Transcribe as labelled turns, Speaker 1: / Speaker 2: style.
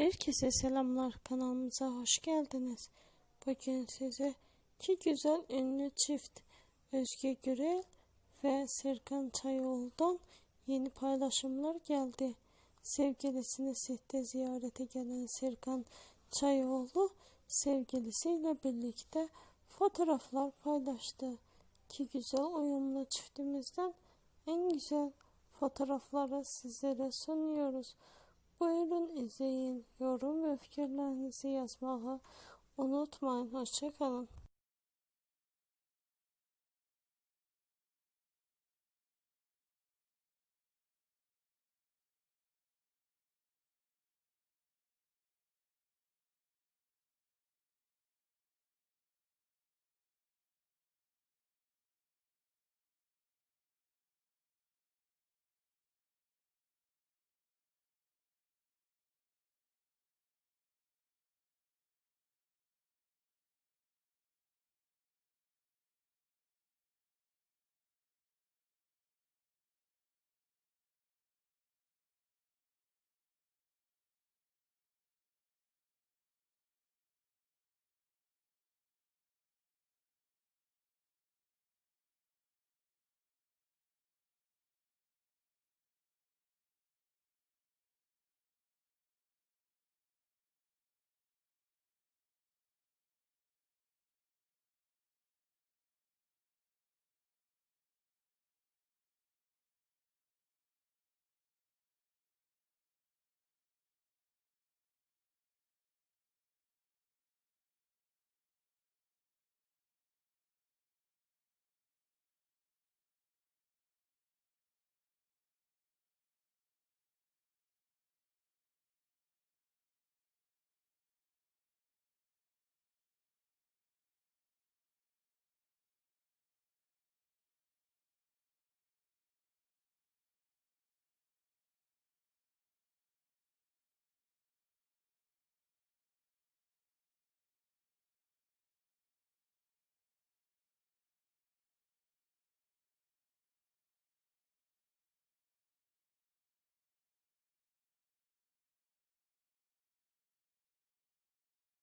Speaker 1: Herkese selamlar kanalımıza hoş geldiniz. Bugün size iki güzel ünlü çift Özge Gürel ve Serkan Çayoğlu'dan yeni paylaşımlar geldi. Sevgilisini sette ziyarete gelen Serkan Çayoğlu sevgilisiyle birlikte fotoğraflar paylaştı. İki güzel uyumlu çiftimizden en güzel fotoğrafları sizlere sunuyoruz. Buyurun izleyin, yorum ve fikirlerinizi yazmayı unutmayın. Hoşçakalın.